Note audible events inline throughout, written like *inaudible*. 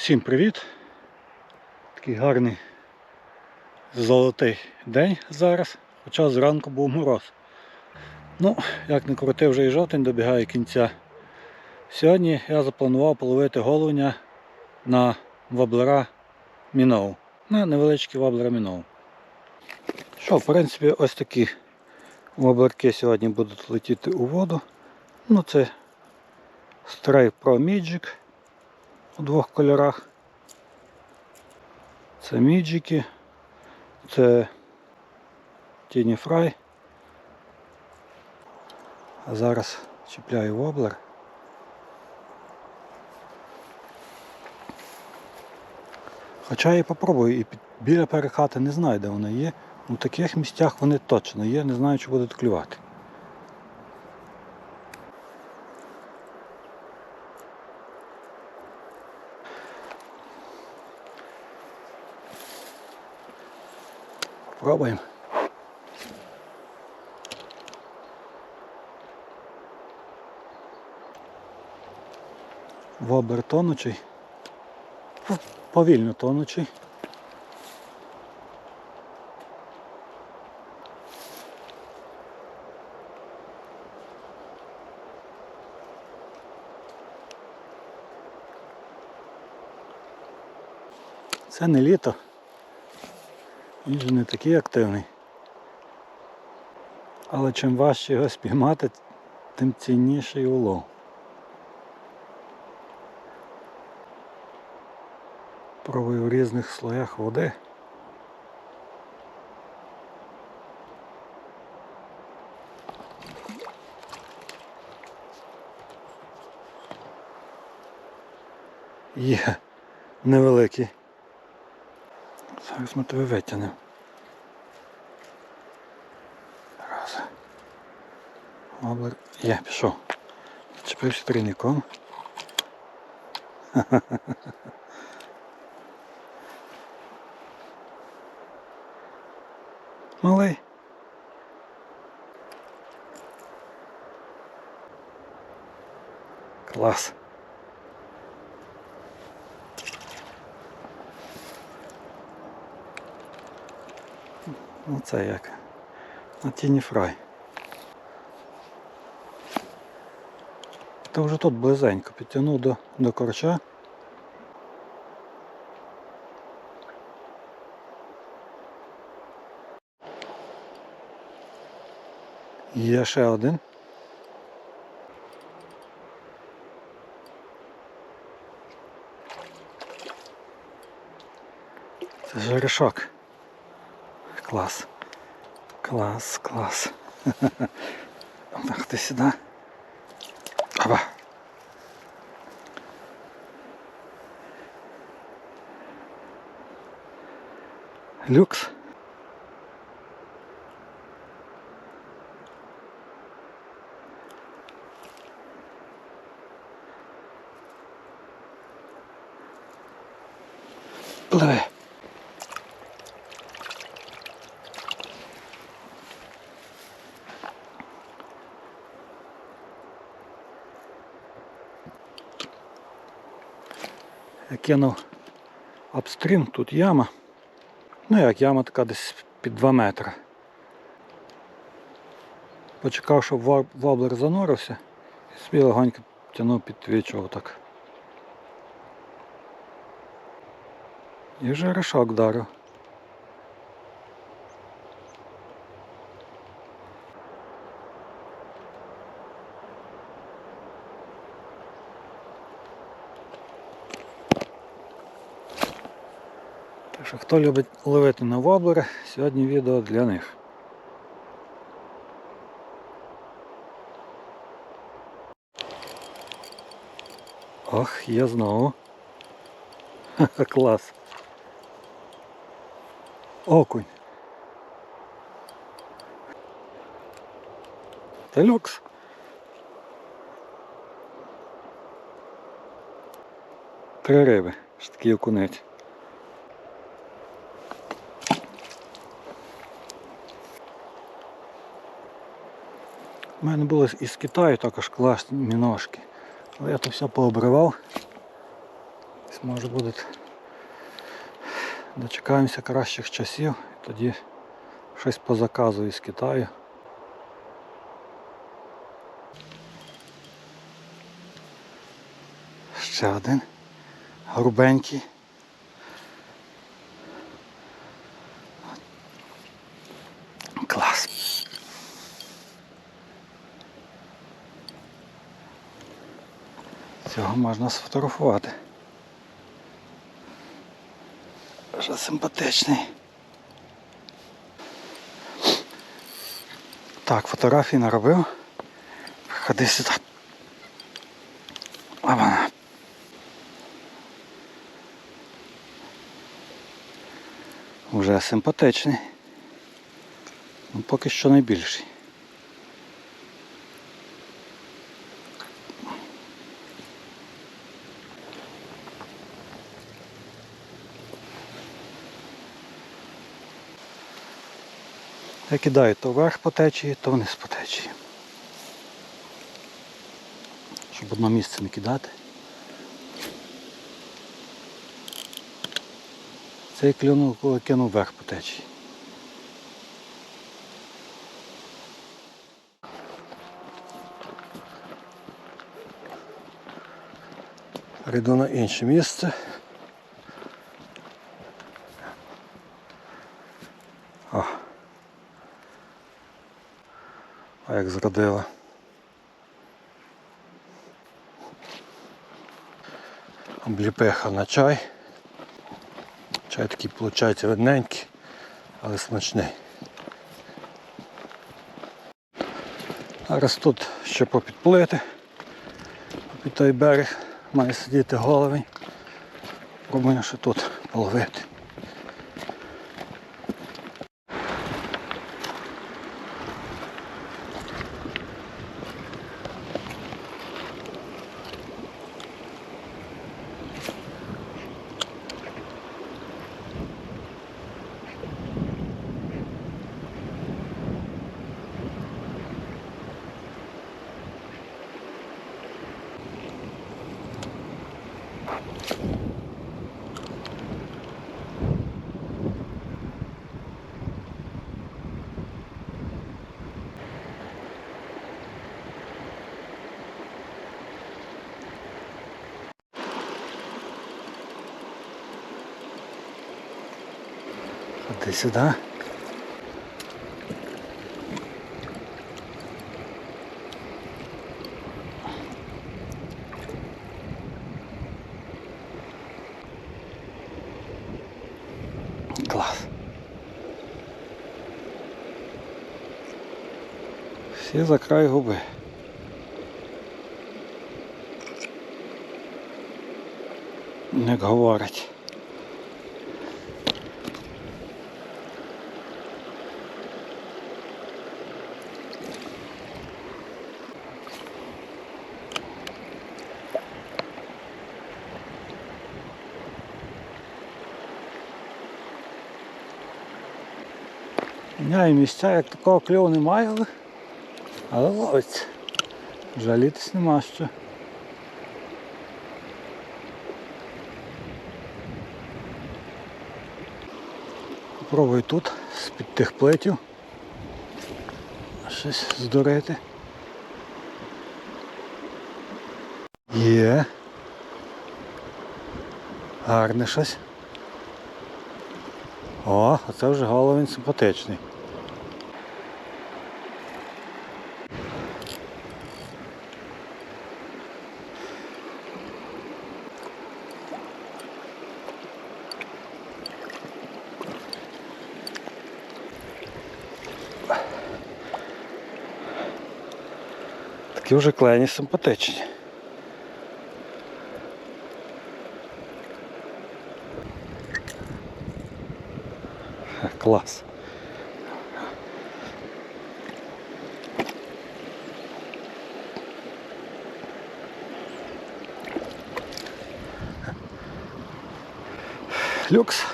Всім привіт! Такий гарний золотий день зараз, хоча зранку був мороз. Ну, як не крути, вже і жовтень добігає кінця. Сьогодні я запланував половити головня на воблера Міноу. На невеличкі воблера Міноу. Що, в принципі, ось такі воблерки сьогодні будуть летіти у воду. Ну, це Stray Pro Magic у двох кольорах. Це міджики, це Тіні Фрай. А зараз чіпляю воблер. Хоча я попробую і біля перехати не знаю, де вона є. У таких місцях вони точно є, не знаю, чи будуть клювати. Пробуємо. Вобер тонучий. Ну, Повільно тонучий. Це не літо. Він же не такий активний. Але чим важче його спіймати, тим цінніший улов. Пробую в різних слоях води. Є невеликий. Зараз ми тебе витягнемо. Раз. Воблер. Є, пішов. Чепився трійником. *laughs* Малий. Клас. Ну це як. На тіні фрай. Та вже тут близенько підтягнув до, до корча. Є ще один. Це жерешок. Клас. Клас, клас. *laughs* Так, ти сюди. Опа. Люкс. Пливе. Я кинув апстрім, тут яма. Ну як яма така десь під 2 метри. Почекав, щоб ваблер занурився і собі легонько тягнув під твічого так. І вже решок вдарив. Хто любить ловити на воблери, сьогодні відео для них. Ох, є знову. Ха-ха, клас. Окунь. Та люкс. Три риби, ж такий окунець. У мене було із Китаю також класні міношки. Але я то все пообривав. може буде. Дочекаємося кращих часів, тоді щось по заказу із Китаю. Ще один грубенький. Клас. Цього можна сфотографувати. Вже симпатичний. Так, фотографії наробив. Ходи сюди. А. Вже симпатичний. Ну, поки що найбільший. Я кидаю то вверх по течії, то вниз по течії. Щоб одно місце не кидати. Цей клюнув, коли кинув вверх по течії. Йду на інше місце. О. Як зрадила. Обліпеха на чай. Чай такий виходить видненький, але смачний. Зараз тут ще попідплити. Під той берег має сидіти головень. Пробуємо ще тут половити. Ходи сюди. Клас. Всі за край губи. Як говорять. Міняю місця, як такого кльову немає, але, але ловиться. Жалітись нема що. Попробую тут, з-під тих плетів. Щось здурити. Є. Гарне щось. О, а це вже головень симпатичний. Такі вже клені симпатичні. Ха, Клас. Люкс.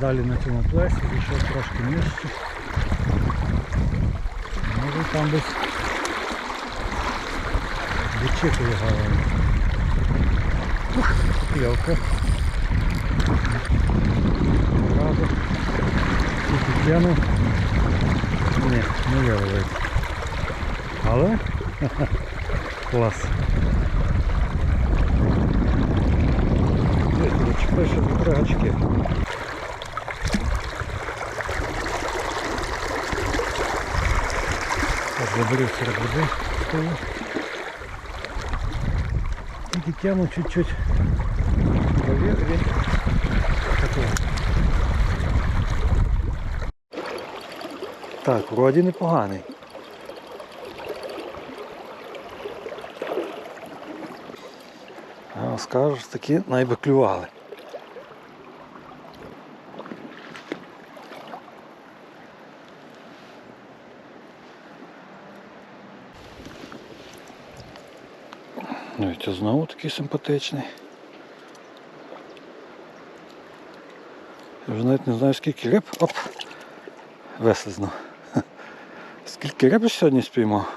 Далі на цьому плесі, пішов трошки нижче. там десь відчитує голову. Стрілка. Разу. Тільки тяну. Ні, не виявилось. Але *laughs* клас. Пише три гачки. Заберу серед води стою. Тільки тяну чуть-чуть. Повір Так, вроді непоганий. А скажеш, такі найби клювали. Ну і це знову такий симпатичний. Я вже навіть не знаю скільки риб. Оп! Вислизно. *laughs* Скільки риб сьогодні спіймав?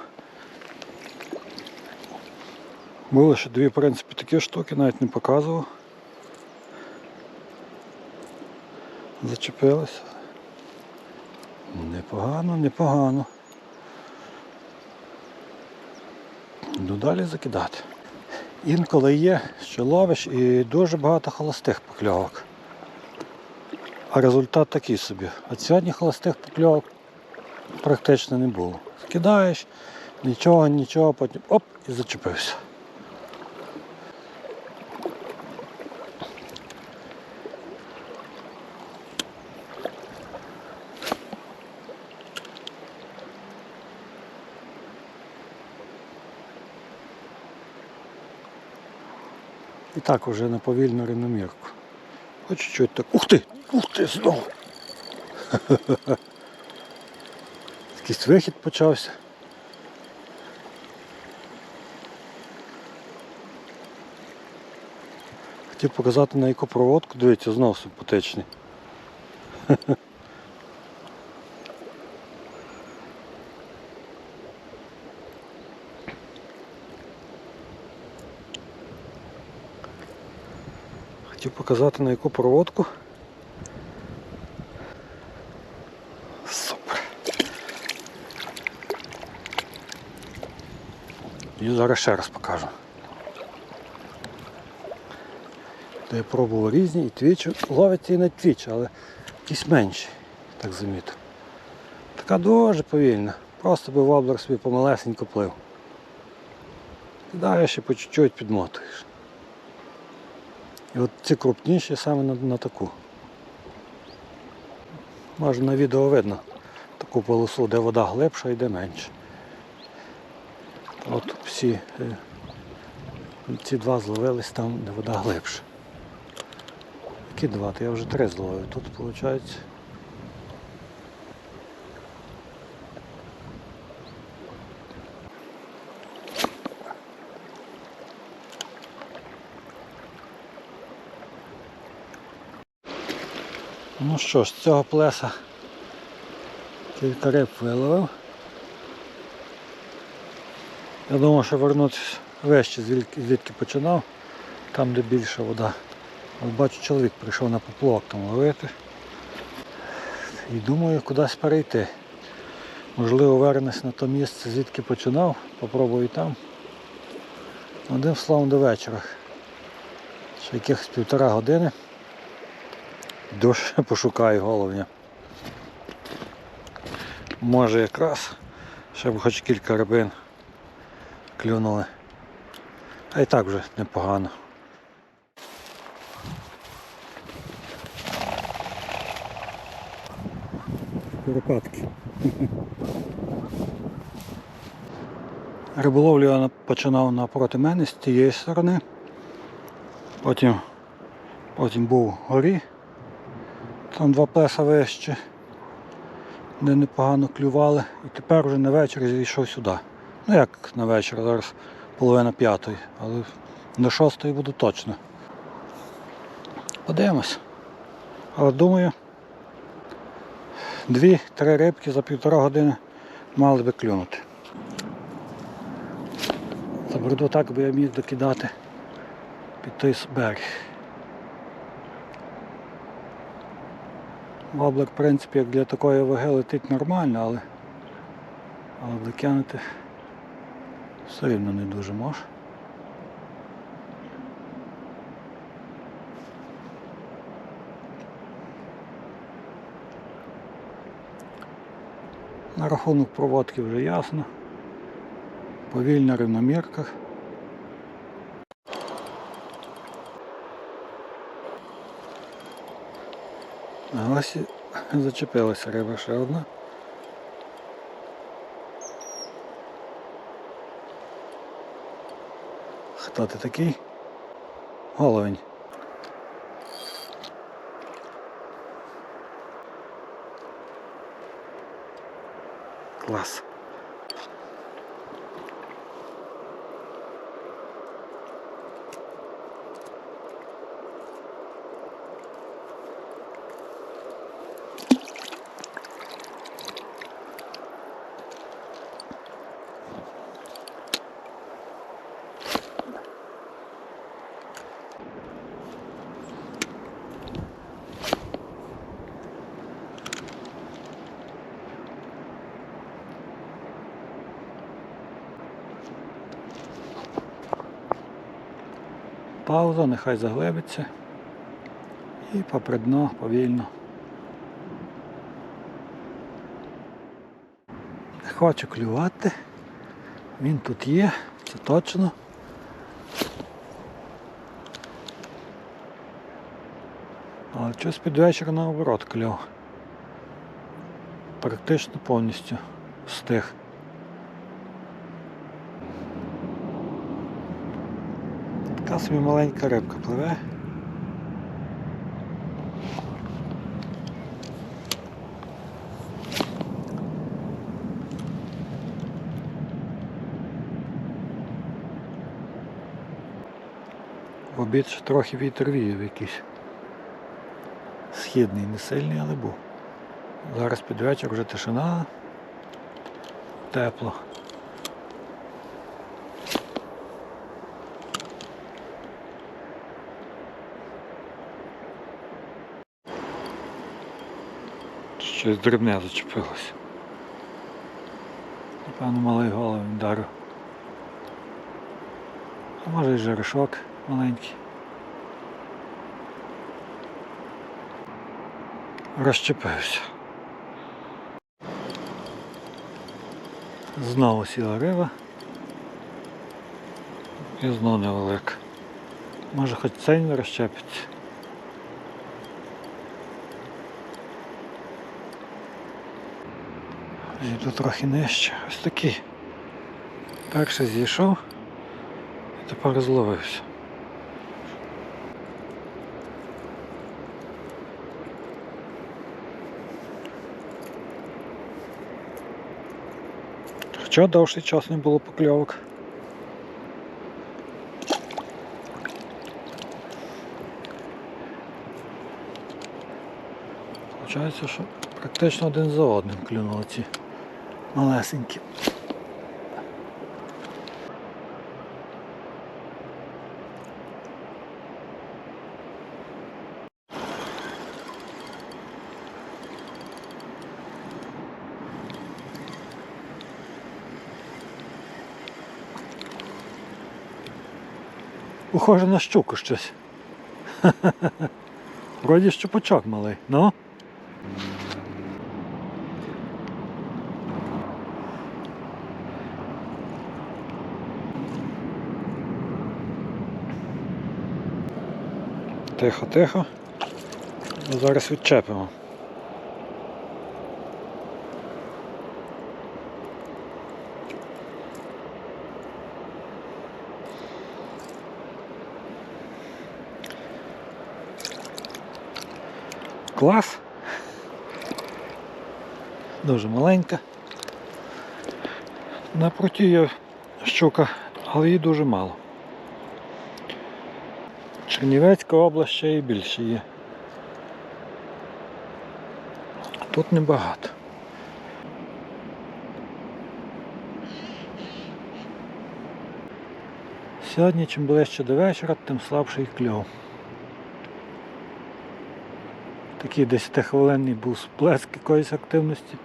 Було ще дві, в принципі, такі штуки, навіть не показував. Зачепилися. Непогано, непогано. Йду далі закидати. Інколи є, що ловиш і дуже багато холостих покльовок. А результат такий собі. От сьогодні холостих покльовок практично не було. Скидаєш, нічого, нічого, потім оп і зачепився. І так уже на повільну рівномірку. По чуть-чуть так. Ух ти! Ух ти знову! *laughs* Якийсь вихід почався. Хотів показати на яку проводку, дивіться, знов симпатичний. *laughs* Хотів показати на яку проводку. Супер. І зараз ще раз покажу. Де я пробував різні і твіч. Ловиться і на твіч, але якісь менші, так замітив. Така дуже повільна. Просто би воблер собі помалесенько плив. Кидаєш і по чуть-чуть підмотуєш. І от ці крупніші саме на, на таку. Може на відео видно таку полосу, де вода глибша і де менше. От всі е, ці два зловились там, де вода глибша. Які два? То я вже три зловив. Тут виходить. Ну що ж, з цього плеса кілька риб виловив. Я думав, що вернутися вище, звідки, починав, там де більша вода. От бачу, чоловік прийшов на поплавок там ловити. І думаю, кудись перейти. Можливо, вернусь на те місце, звідки починав, попробую там. Одним словом до вечора. Ще якихось півтора години. Дуже *laughs* пошукаю головня. Може якраз, щоб хоч кілька рибин клюнули. А і так вже непогано. Куропатки. *laughs* Риболовлю я починав напроти мене з тієї сторони. Потім, потім був горі. Там два плеса вище, де непогано клювали. І тепер вже на вечір зійшов сюди. Ну як на вечір, зараз половина п'ятої, але до шостої буду точно. Подивимось. Але думаю, дві-три рибки за півтора години мали би клюнути. Заберду так, бо я міг докидати під той берег. Воблер, в принципі, як для такої ваги летить нормально, але, але докинути все рівно не дуже може. На рахунок проводки вже ясно. Повільна рівномірка. А ось зачепилася риба ще одна. Хто ти такий? Головень. Клас. Пауза, нехай заглибиться. І попри дно повільно. Не хочу клювати. Він тут є, це точно. Але щось під вечір наоборот клюв. Практично повністю стих. Така собі маленька рибка пливе. Обід ще трохи вітер віяв якийсь. Східний, не сильний, але був. Зараз під вечір вже тишина. Тепло. Щось дрібне зачепилося. Напевно, малий голову вдарив. А може і жерешок маленький. Розчепився. Знову сіла риба. І знову невелика. Може хоч цей не розчепиться. Йду трохи нижче. Ось такий. Перший зійшов і тепер зловився. Хоча довший час не було покльовок. Получається, що практично один за одним клюнули ці малесенькі. Похоже на щуку щось. *laughs* Вроді щупачок малий, ну? Тихо, тихо. Ну, Зараз відчепимо. Клас. Дуже маленька. На пруті є щука, але її дуже мало. Чернівецька область ще і більше є. Тут небагато. Сьогодні, чим ближче до вечора, тим слабший кльов. Такий 10-хвилинний був сплеск якоїсь активності.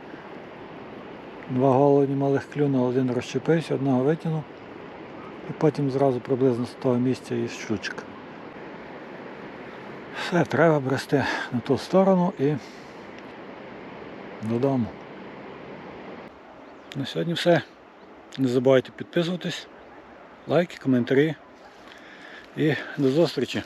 Два головні малих клюнули, один розчепився, одного витягнув. І потім зразу приблизно з того місця і щучка. Все, треба брести на ту сторону і додому. На сьогодні все. Не забувайте підписуватись, лайки, коментарі. І до зустрічі!